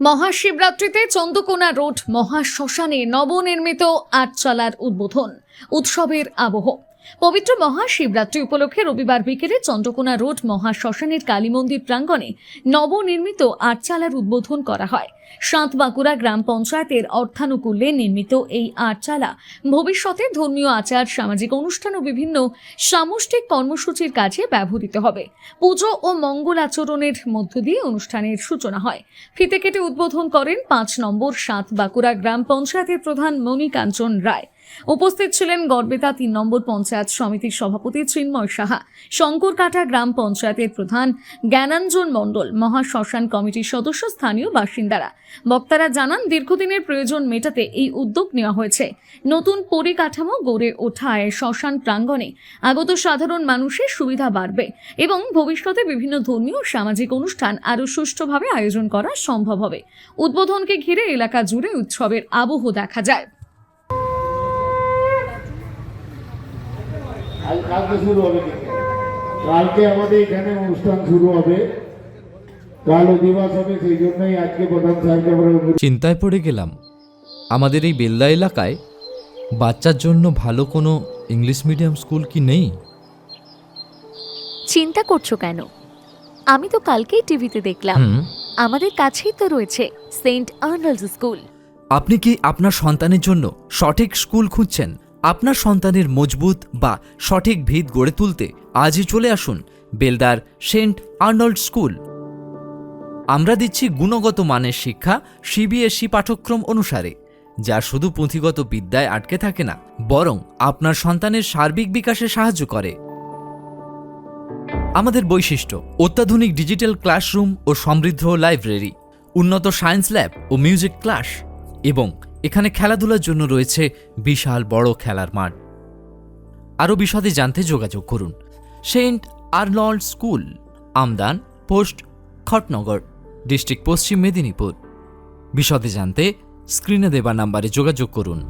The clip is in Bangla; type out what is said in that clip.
মহাশিবরাত্রিতে চন্দ্রকোনা রোড মহাশ্মশানে নবনির্মিত আটচালার উদ্বোধন উৎসবের আবহ। পবিত্র মহাশিবরাত্রি উপলক্ষে রবিবার বিকেলে চন্দ্রকোনা রোড মহাশ্মশানের কালী মন্দির প্রাঙ্গণে নবনির্মিত আটচালার উদ্বোধন করা হয়। সাত বাঁকুড়া গ্রাম পঞ্চায়েতের অর্থানুকূল্যে নির্মিত এই আটচালা ভবিষ্যতে ধর্মীয় আচার, সামাজিক অনুষ্ঠান ও বিভিন্ন সামষ্টিক কর্মসূচির কাজে ব্যবহৃত হবে। পুজো ও মঙ্গল আচরণের মধ্য দিয়ে অনুষ্ঠানের সূচনা হয়। ফিতে কেটে উদ্বোধন করেন পাঁচ নম্বর সাত বাঁকুড়া গ্রাম পঞ্চায়েতের প্রধান মণিকাঞ্চন রায়। উপস্থিত ছিলেন গড়বেতা তিন নম্বর পঞ্চায়েত সমিতির সভাপতি চিন্ময় সাহা, শঙ্করকাটা গ্রাম পঞ্চায়েতের প্রধান জ্ঞানাঞ্জন মণ্ডল মহাশ্মশান কমিটির সদস্য স্থানীয় বাসিন্দারা। বক্তারা জানান, দীর্ঘদিনের প্রয়োজন মেটাতে এই উদ্যোগ নেওয়া হয়েছে। নতুন পরিকাঠামো গড়ে ওঠায় শ্মশান প্রাঙ্গণে আগত সাধারণ মানুষের সুবিধা বাড়বে এবং ভবিষ্যতে বিভিন্ন ধর্মীয় সামাজিক অনুষ্ঠান আরও সুষ্ঠুভাবে আয়োজন করা সম্ভব হবে। উদ্বোধনকে ঘিরে এলাকা জুড়ে উৎসবের আবহ দেখা যায়। কালকে শুরু হবে কালকে আমাদের এখানে অনুষ্ঠান শুরু হবে। কাল দিবস হবে সেই জন্যই আজকে প্রধান সাহেবকে আমরা চিন্তায় পড়ে গেলাম আমাদের এই বেলদা এলাকায় বাচ্চার জন্য ভালো কোনো ইংলিশ মিডিয়াম স্কুল কি নেই? চিন্তা করছ কেন? আমি তো কালকেই টিভিতে দেখলাম। হুম। আমাদের কাছেই তো রয়েছে সেন্ট আর্নল্ডস স্কুল। আপনি কি আপনার সন্তানের জন্য সঠিক স্কুল খুঁজছেন? আপনার সন্তানের মজবুত বা সঠিক ভিত গড়ে তুলতে আজই চলে আসুন বেলদার সেন্ট আর্নল্ড স্কুল। আমরা দিচ্ছি গুণগত মানের শিক্ষা সিবিএসই পাঠ্যক্রম অনুসারে, যা শুধু পুঁথিগত বিদ্যায় আটকে থাকে না, বরং আপনার সন্তানের সার্বিক বিকাশে সাহায্য করে। আমাদের বৈশিষ্ট্য, অত্যাধুনিক ডিজিটাল ক্লাসরুম ও সমৃদ্ধ লাইব্রেরি, উন্নত সায়েন্স ল্যাব ও মিউজিক ক্লাস এবং এখানে খেলাধুলার জন্য রয়েছে বিশাল বড় খেলার মাঠ। আরও বিশদে জানতে যোগাযোগ করুন। Saint Arnold school, Amdan, post Khatnagar district Paschim Medinipur. বিশদে জানতে স্ক্রিনে দেওয়া নাম্বারে যোগাযোগ করুন।